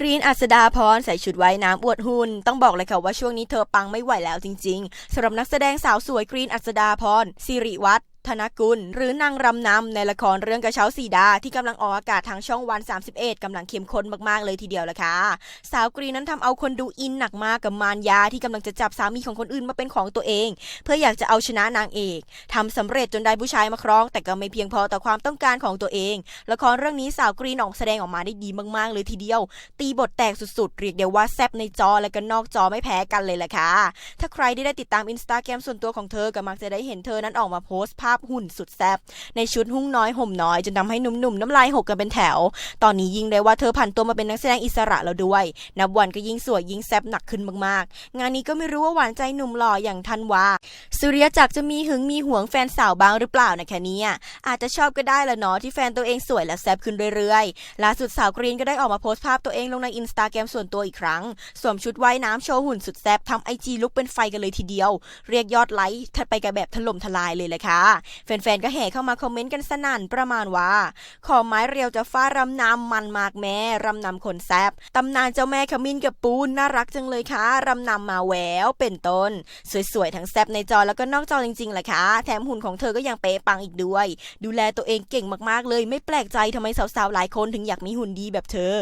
กรีนอัสดาพรใส่ชุดว่ายน้ำอวดหุ่นต้องบอกเลยค่ะว่าช่วงนี้เธอปังไม่ไหวแล้วจริงๆสำหรับนักแสดงสาวสวยกรีนอัสดาพรสิริวัฒน์ ธนกุล หรือนางรำนำในละครเรื่องกระเช้าสีดา ที่กำลังออกอากาศทางช่องวัน 31กำลังเข้มข้นมากๆเลยทีเดียวละค่ะ สาวกรีนนั้นทำเอาคนดูอินหนักมากกับมารยาที่กำลังจะจับสามีของคนอื่นมาเป็นของตัวเอง เพื่ออยากจะเอาชนะนางเอกทำสำเร็จจนได้ผู้ชายมาครอง แต่ก็ไม่เพียงพอต่อความต้องการของตัวเอง ละครเรื่องนี้สาวกรีนออกแสดงออกมาได้ดีมากๆ เลยทีเดียว ตีบทแตกสุดๆ เรียกได้ว่าแซบในจอและก็นอกจอไม่แพ้กันเลยละค่ะถ้าใครได้ติดตามอินสตาแกรมส่วนตัวของเธอก็มักจะได้เห็นเธอนั้นออกมาโพสต์ภาพหุ่นสุดแซบในชุดหุ้งน้อยห่มน้อยจนทำให้หนุ่มๆน้ำลายหกกันเป็นแถว ตอนนี้ยิ่งได้ว่าเธอผันตัวมาเป็นนักแสดงอิสระแล้วด้วย นับวันก็ยิ่งสวยยิ่งแซบหนักขึ้นมากๆ งานนี้ก็ไม่รู้ว่าหวานใจหนุ่มหล่ออย่างทันวาสุริยจักรจะมีหึงมีหวงแฟนสาวบ้างหรือเปล่านะคะเนี่ยอาจจะชอบก็ได้ละเนาะที่แฟนตัวเองสวยและแซบขึ้นเรื่อยๆล่าสุดสาวกรีนก็ได้ออกมาโพสต์ภาพตัวเองลงในอินสตาแกรมส่วนตัวอีกครั้งสวมชุดว่ายน้ำโชว์หุ่นสุดแซบทำไอจีลุกเป็นไฟกันเลยทีเดียว เรียกยอดไลค์ถัดไปกันแบบถล่มทลายเลยแหละค่ะแฟนๆ ก็แห่เข้ามาคอมเมนต์กันสนั่นประมาณว่า ขอไม้เรียวจะฟาดรำนำมันมากแม่รำนำคนแซบตำนานเจ้าแม่ขมิ้นกับปูนน่ารักจังเลยค่ะรำนำมาแหววเป็นต้น สวยๆ ทั้งแซบในจอแล้วก็นอกจอจริงๆแหละค่ะแถมหุ่นของเธอก็ยังเป๊ะปังอีกด้วย ดูแลตัวเองเก่งมากๆเลย ไม่แปลกใจทำไมสาวๆหลายคนถึงอยากมีหุ่นดีแบบเธอ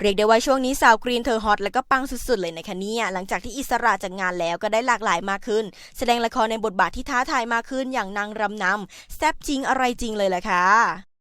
เรียกได้ว่าช่วงนี้สาวกรีนเธอฮอตแล้วก็ปังสุดๆเลยนะคะเนี่ยหลังจากที่อิสระจากงานแล้วก็ได้หลากหลายมากขึ้น แสดงละครในบทบาทที่ท้าทายมากขึ้นอย่างนางรำนำแซบจริงอะไรจริงเลยแหละค่ะ